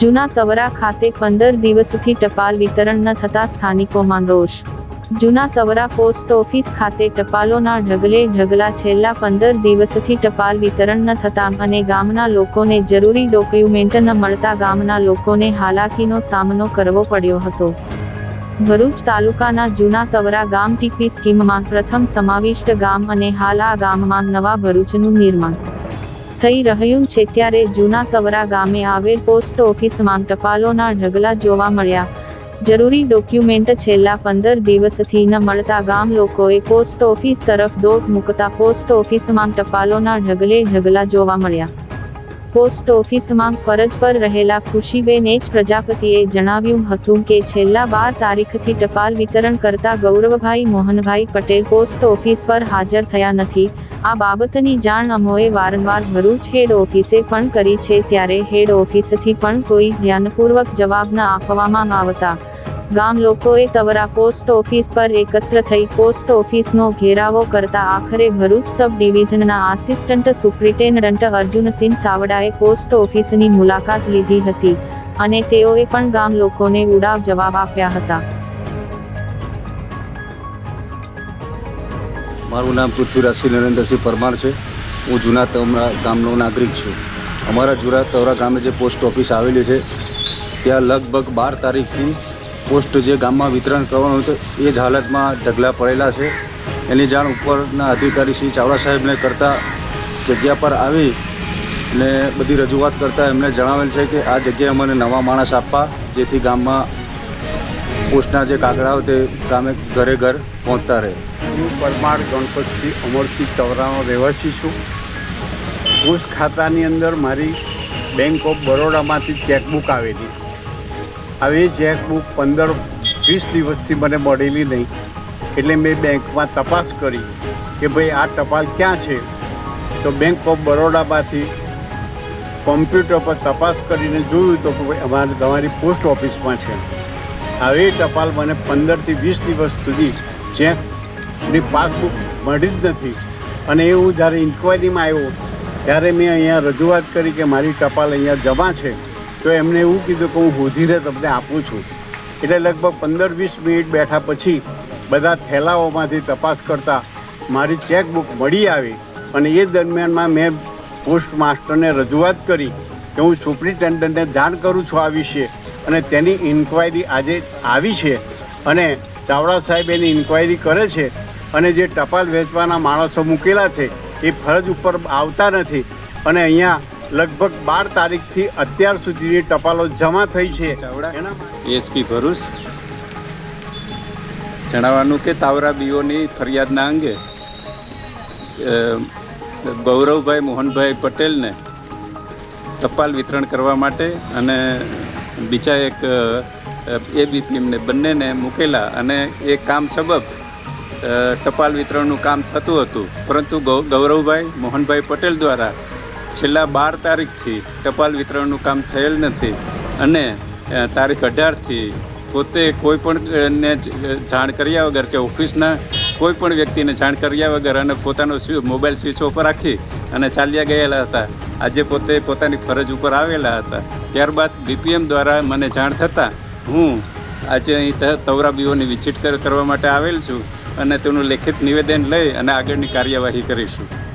જૂના તવરા ખાતે પંદર દિવસથી ટપાલ વિતરણ ન થતા સ્થાનિકોમાં રોષ. જૂના તવરા પોસ્ટ ઓફિસ ખાતે ટપાલોના ઢગલે ઢગલા છેલ્લા પંદર દિવસથી ટપાલ વિતરણ ન થતા અને ગામના લોકોને જરૂરી ડોક્યુમેન્ટ ન મળતા ગામના લોકોને હાલાકીનો સામનો કરવો પડ્યો હતો. ભરૂચ તાલુકાના જૂના તવરા ગામ ટીપી સ્કીમમાં પ્રથમ સમાવિષ્ટ ગામ અને હાલ ગામમાં નવા ભરૂચનું નિર્માણ. થઈ રહ્યું છે ત્યારે જૂના કવરા ગામે આવેલ પોસ્ટ ઓફિસમાં ટપાલોના ઢગલા જોવા મળ્યા. જરૂરી ડોક્યુમેન્ટ છેલ્લા પંદર દિવસથી ન મળતા ગામ લોકોએ પોસ્ટ ઓફિસ તરફ દોટ મૂકતા પોસ્ટ ઓફિસમાં ટપાલોના ઢગલે ઢગલા જોવા મળ્યા. પોસ્ટ ઓફિસમાં ફરજ પર રહેલા ખુશીબેન એચ પ્રજાપતિએ જણાવ્યું હતું કે છેલ્લા બાર તારીખથી ટપાલ વિતરણ કરતા ગૌરવભાઈ મોહનભાઈ પટેલ પોસ્ટ ઓફિસ પર હાજર થયા નથી. આ બાબતની જાણ અમોએ વારંવાર ભરૂચ હેડ ઓફિસે પણ કરી છે, ત્યારે હેડ ઓફિસથી પણ કોઈ ધ્યાનપૂર્વક જવાબ ન આપવામાં આવતા. ગામ લોકોએ તવરા પોસ્ટ ઓફિસ પર એકત્ર થઈ પોસ્ટ ઓફિસનો ઘેરાવો કરતા આખરે ભરૂચ સબ ડિવિઝનના આસિસ્ટન્ટ સુપ્રિન્ટેન્ડન્ટ અર્જુનસિંહ ચાવડાએ પોસ્ટ ઓફિસની મુલાકાત લીધી હતી અને તેઓએ પણ ગામ લોકોને ઉડાવ જવાબ આપ્યા હતા. મારું નામ પૃથ્વીરાજસિંહ નરેન્દ્રસિંહ પરમાર છે. હું જૂના તવરા ગામનો નાગરિક છું. અમારા જૂના તવરા ગામે જે પોસ્ટ ઓફિસ આવેલી છે, ત્યાં લગભગ બાર તારીખથી પોસ્ટ જે ગામમાં વિતરણ કરવાનું હતું એ જ હાલતમાં ઢગલા પડેલા છે. એની જાણ ઉપરના અધિકારી શ્રી ચાવડા સાહેબને કરતાં જગ્યા પર આવી ને બધી રજૂઆત કરતાં એમણે જણાવેલ છે કે આ જગ્યાએ અમને નવા માણસ આપવા, જેથી ગામમાં પોસ્ટના જે કાગળાઓ તે ગામે ઘરે ઘર પહોંચતા રહે. હું પરમાર ગણપતસિંહ અમરસિંહ તવરાનો રહેવાસી છું. પોસ્ટ ખાતાની અંદર મારી બેંક ઓફ બરોડામાંથી ચેકબુક આવેલી. એ ચેકબુક પંદર વીસ દિવસથી મને મળેલી નહીં. એટલે મેં બેંકમાં તપાસ કરી કે ભાઈ આ ટપાલ ક્યાં છે? તો બેંક ઓફ બરોડામાંથી કોમ્પ્યુટર પર તપાસ કરીને જોયું તો કે ભાઈ અમારે તમારી પોસ્ટ ઓફિસમાં છે. હવે ટપાલ મને પંદરથી વીસ દિવસ સુધી ચેકની પાસબુક મળી જ નથી. અને એ હું જ્યારે ઇન્કવાયરીમાં આવ્યો, ત્યારે મેં અહીંયા રજૂઆત કરી કે મારી ટપાલ અહીંયા જમા છે. તો એમને એવું કીધું કે હું હોધીને તમને આપું છું. એટલે લગભગ પંદર વીસ મિનિટ બેઠા પછી બધા થેલાઓમાંથી તપાસ કરતાં મારી ચેકબુક મળી આવી અને એ દરમિયાનમાં મેં પોસ્ટ માસ્ટરને રજૂઆત કરી કે હું સુપ્રિન્ટેન્ડન્ટને જાણ કરું છું આ વિશે અને તેની ઇન્ક્વાયરી આજે આવી છે અને ચાવડા સાહેબ એની ઇન્ક્વાયરી કરે છે અને જે ટપાલ વેચવાના માણસો મૂકેલા છે એ ફરજ ઉપર આવતા નથી. અને અહીંયા લગભગ બાર તારીખથી અત્યાર સુધીની ટપાલો જમા થઈ છે. એસપી ભરૂચ. જણાવવાનું કે તાવરા બીઓની ફરિયાદના અંગે ગૌરવભાઈ મોહનભાઈ પટેલને ટપાલ વિતરણ કરવા માટે અને બીજા એક એબીપીએમને બંનેને મૂકેલા અને એ કામ સબબ ટપાલ વિતરણનું કામ થતું હતું. પરંતુ ગૌરવભાઈ મોહનભાઈ પટેલ દ્વારા છેલ્લા બાર તારીખથી ટપાલ વિતરણનું કામ થયેલ નથી અને તારીખ અઢારથી પોતે કોઈ પણ ને જાણ કર્યા વગર કે ઓફિસના કોઈ પણ વ્યક્તિને જાણ કર્યા વગર અને પોતાનો મોબાઈલ સ્વિચ ઓફ રાખી અને ચાલ્યા ગયેલા હતા. આજે પોતે પોતાની ફરજ ઉપર આવેલા હતા. ત્યારબાદ બીપીએમ દ્વારા મને જાણ થતાં હું આજે અહીં ત- તવરા બીઓની વિઝિટ કરવા માટે આવેલ છું અને તેનું લેખિત નિવેદન લઈ અને આગળની કાર્યવાહી કરીશું.